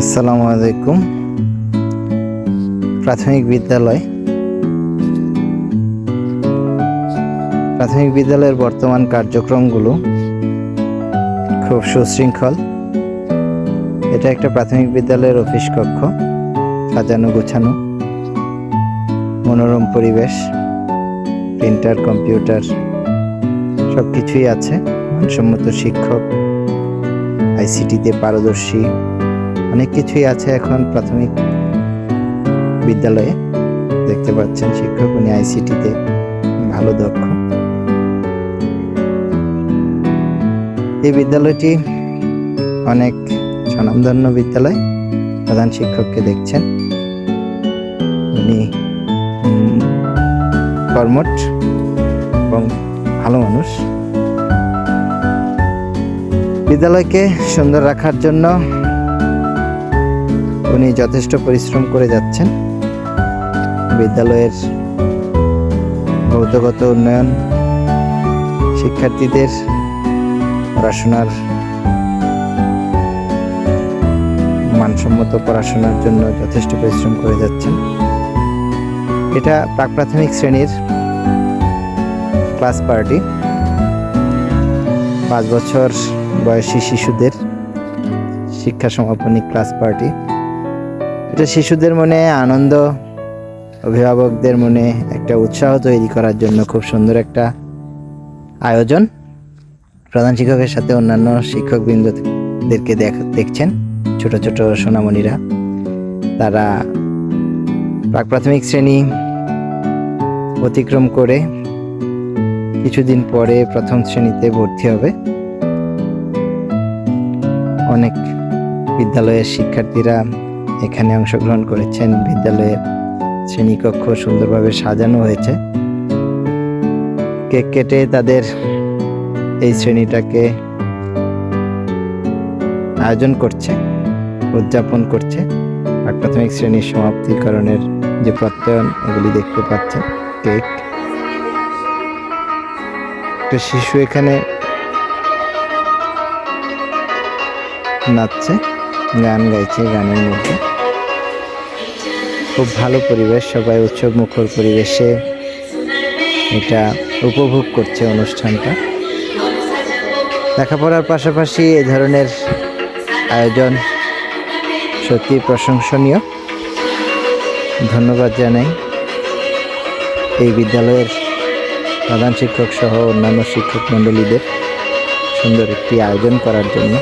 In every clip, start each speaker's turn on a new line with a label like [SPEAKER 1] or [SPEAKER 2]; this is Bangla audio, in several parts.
[SPEAKER 1] আসসালামু আলাইকুম। প্রাথমিক বিদ্যালয়। প্রাথমিক বিদ্যালয়ের বর্তমান কার্যক্রমগুলো খুব সুশৃঙ্খল। এটা একটা প্রাথমিক বিদ্যালয়ের অফিস কক্ষ, সাজানো গোছানো, মনোরম পরিবেশ, প্রিন্টার, কম্পিউটার সব কিছুই আছে। মানসম্মত শিক্ষক, আইসিটিতে পারদর্শী অনেক কিছুই আছে এখন প্রাথমিক বিদ্যালয়ে। দেখতে পাচ্ছেন শিক্ষক, উনি আইসিটিতে। ভালো দক্ষ। এই বিদ্যালয়টি অনেক স্বনামধন্য বিদ্যালয়। প্রধান শিক্ষককে দেখছেন। উনি কর্মঠ এবং ভালো মানুষ। বিদ্যালয়কে সুন্দর রাখার জন্য উনি যথেষ্ট পরিশ্রম করে যাচ্ছেন। বিদ্যালয়ের ভৌতগত উন্নয়ন, শিক্ষার্থীদের পড়াশোনার মানসম্মত পড়াশোনার জন্য যথেষ্ট পরিশ্রম করে যাচ্ছেন। এটা প্রাক প্রাথমিক শ্রেণির ক্লাস পার্টি। পাঁচ বছর বয়সী শিশুদের শিক্ষা সমাপনী ক্লাস পার্টি। এটা শিশুদের মনে আনন্দ, অভিভাবকদের মনে একটা উৎসাহ তৈরি করার জন্য খুব সুন্দর একটা আয়োজন। প্রধান শিক্ষকের সাথে অন্যান্য শিক্ষকবৃন্দদেরকে দেখ, দেখছেন ছোট ছোট সোনামণিরা। তারা প্রাক প্রাথমিক শ্রেণি অতিক্রম করে কিছুদিন পরে প্রথম শ্রেণীতে ভর্তি হবে। অনেক বিদ্যালয়ের শিক্ষার্থীরা এখানে অংশগ্রহণ করেছেন বিদ্যালয়ের শ্রেণীকক্ষ সুন্দরভাবে সাজানো হয়েছে। কেক কেটে তাদের এই শ্রেণীটাকে আয়োজন করছে, উদযাপন করছে আর প্রাথমিক শ্রেণির সমাপ্তিকরণের যে প্রত্যয়ন, এগুলি দেখতে পাচ্ছে কেক। একটা শিশু এখানে নাচছে। গান গাইছে গানের মধ্যে। খুব ভালো পরিবেশ, সবাই উৎসব মুখর পরিবেশে এটা উপভোগ করছে অনুষ্ঠানটা। লেখাপড়ার পাশাপাশি এ ধরনের আয়োজন সত্যি প্রশংসনীয়। ধন্যবাদ জানাই এই বিদ্যালয়ের প্রধান শিক্ষক সহ অন্যান্য শিক্ষক মণ্ডলীদের সুন্দর একটি আয়োজন করার জন্য।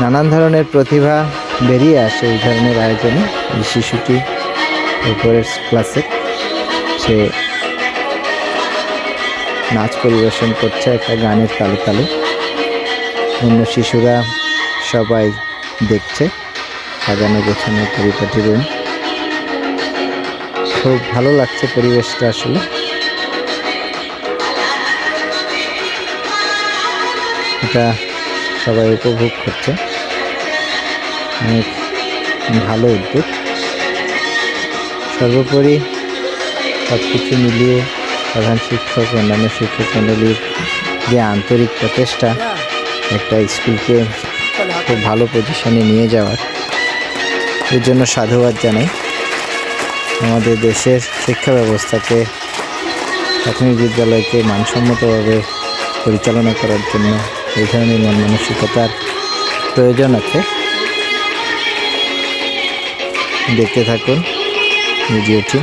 [SPEAKER 1] নানান ধরনের প্রতিভা বেরিয়ে আসে এই ধরনের আয়োজনে। শিশুটি উপরের ক্লাসে, সে নাচ পরিবেশন করছে একটা গানের তালে তালে। অন্য শিশুরা সবাই দেখছে, সাজানো গোছানো পরিপাটি রুম। খুব ভালো লাগছে পরিবেশটা আসলে। এটা সবাই উপভোগ করছে। অনেক ভালো উদ্যোগ। সর্বোপরি সব কিছু মিলিয়ে প্রধান শিক্ষক অন্যান্য শিক্ষক মণ্ডলীর যে আন্তরিক প্রচেষ্টা, একটা স্কুলকে খুব ভালো পজিশনে নিয়ে যাওয়ার, এর জন্য সাধুবাদ জানাই। আমাদের দেশের শিক্ষা ব্যবস্থাকে, প্রাথমিক বিদ্যালয়কে মানসম্মতভাবে পরিচালনা করার জন্য এই ধরনের মন মানসিকতার প্রয়োজন আছে। দেখতে থাকুন ভিডিওটি।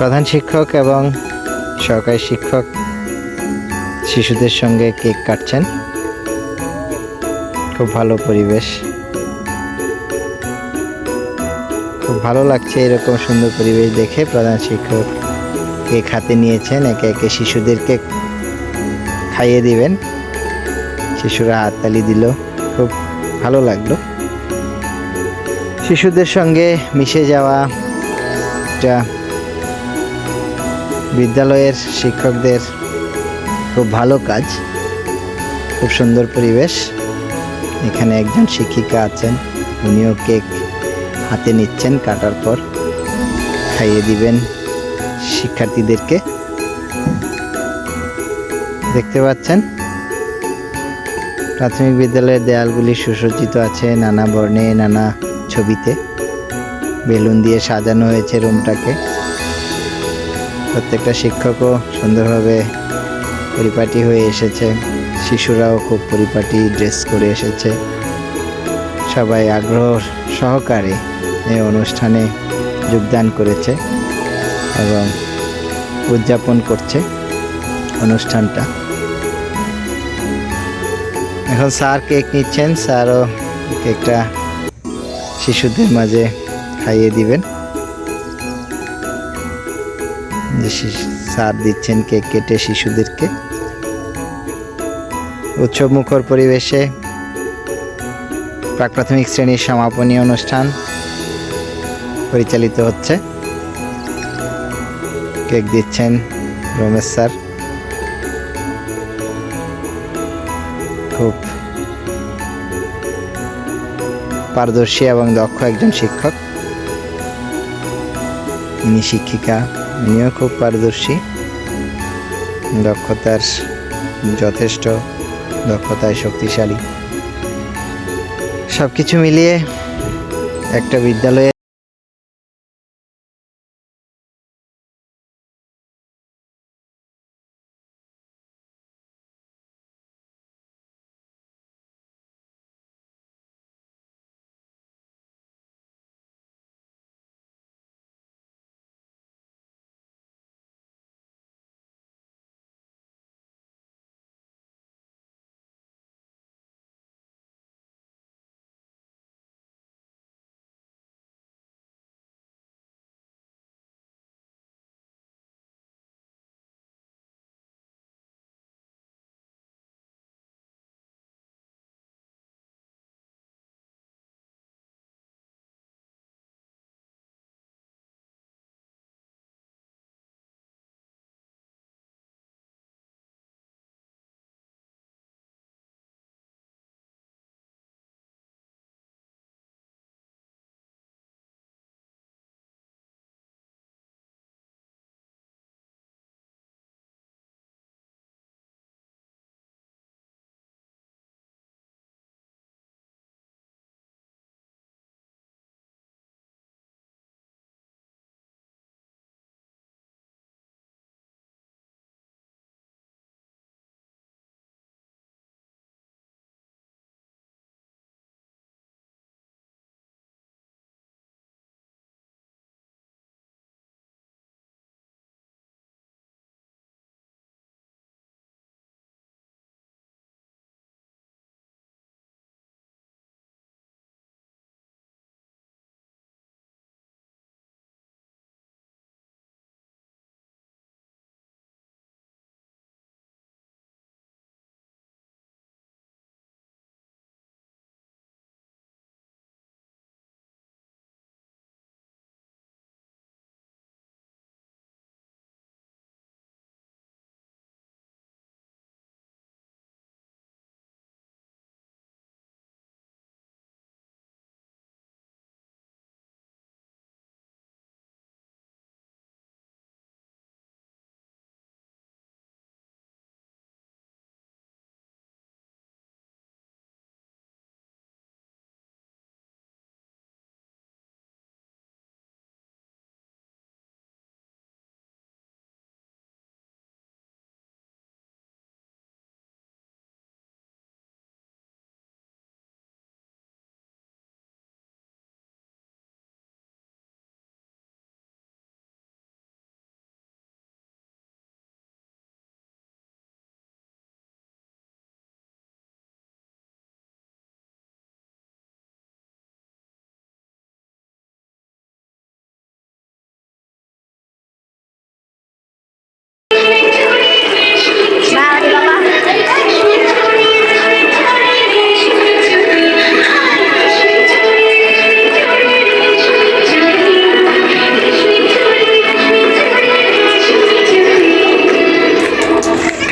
[SPEAKER 1] প্রধান শিক্ষক এবং সহকারী শিক্ষক শিশুদের সঙ্গে কেক কাটছেন। খুব ভালো পরিবেশ। খুব ভালো লাগছে এরকম সুন্দর পরিবেশ দেখে প্রধান শিক্ষক কেক হাতে নিয়েছেন, একে একে শিশুদেরকে খাইয়ে দিবেন। শিশুরা হাততালি দিল, খুব ভালো লাগল। শিশুদের সঙ্গে মিশে যাওয়া বিদ্যালয়ের শিক্ষকদের খুব ভালো কাজ, খুব সুন্দর পরিবেশ। এখানে একজন শিক্ষিকা আছেন, উনিও কেক হাতে নিচ্ছেন কাটার পর। খাইয়ে দিবেন শিক্ষার্থীদেরকে। দেখতে পাচ্ছেন? প্রাথমিক বিদ্যালয়ের দেয়ালগুলি সুসজ্জিত আছে, নানা বর্ণে, নানা ছবিতে। বেলুন দিয়ে সাজানো হয়েছে রুমটাকে। প্রত্যেকটা শিক্ষকও সুন্দরভাবে পরিপাটি হয়ে এসেছে। শিশুরাও খুব পরিপাটি ড্রেস করে এসেছে। সবাই আগ্রহ সহকারে এই অনুষ্ঠানে যোগদান করেছে এবং উদযাপন করছে অনুষ্ঠানটা। এখন স্যার কেক নিচ্ছেন, স্যারও কেকটা শিশুদের মাঝে খাইয়ে দিবেন। স্যার দিচ্ছেন কেক কেটে শিশুদেরকে। উৎসব মুখর পরিবেশে প্রাক প্রাথমিক শ্রেণির সমাপনী অনুষ্ঠান পরিচালিত হচ্ছে। কেক দিচ্ছেন রমেশ স্যার। খুব পারদর্শী এবং দক্ষ একজন শিক্ষক। ইনি শিক্ষিকা। ইনিও খুব পারদর্শী। দক্ষতার যথেষ্ট দক্ষতায় শক্তিশালী। সব কিছু মিলিয়ে একটা বিদ্যালয়ে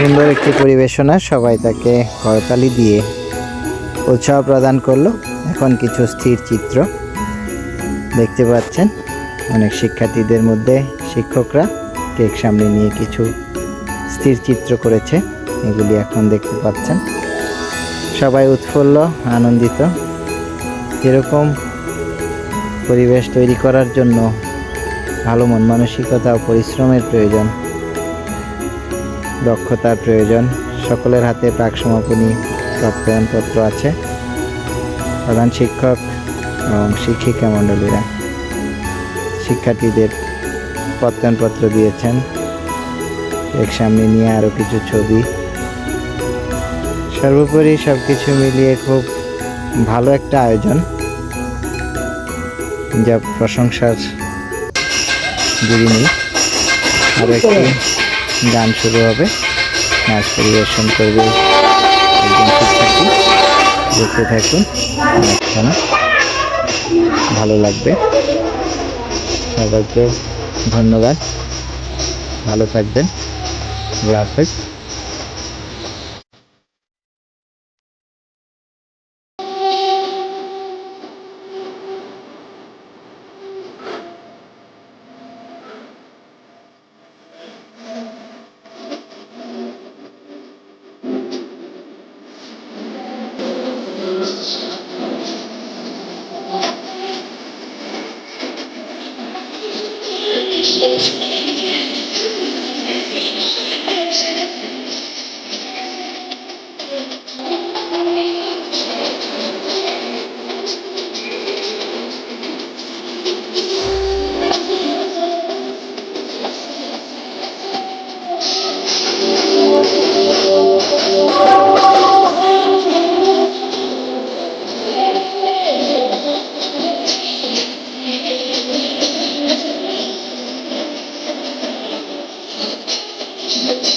[SPEAKER 1] সুন্দর একটি পরিবেশনা সবাই তাকে করতালি দিয়ে উৎসাহ প্রদান করল। এখন কিছু স্থির চিত্র দেখতে পাচ্ছেন। অনেক শিক্ষার্থীদের মধ্যে শিক্ষকরা কেক সামনে নিয়ে কিছু স্থির চিত্র করেছে। এগুলি এখন দেখতে পাচ্ছেন। সবাই উৎফুল্ল, আনন্দিত। এরকম পরিবেশ তৈরি করার জন্য ভালো মন মানসিকতা ও পরিশ্রমের প্রয়োজন। দক্ষতার প্রয়োজন। সকলের হাতে প্রাক সমাপনী প্রত্যয়নপত্র আছে। প্রধান শিক্ষক এবং শিক্ষিকা মণ্ডলীরা শিক্ষার্থীদের প্রত্যয়নপত্র দিয়েছেন। এক সামনে নিয়ে আরও কিছু ছবি। সর্বোপরি সব কিছু মিলিয়ে খুব ভালো একটা আয়োজন। যা প্রশংসার জুড়ি নেই। আরও একটি গান শুরু হবে। নাচ পরিবেশন করবে দেখতে থাকুন অনুষ্ঠানে ভালো লাগবে। সবাইকে ধন্যবাদ। ভালো থাকবেন। হাফেজ।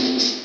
[SPEAKER 2] Thank you.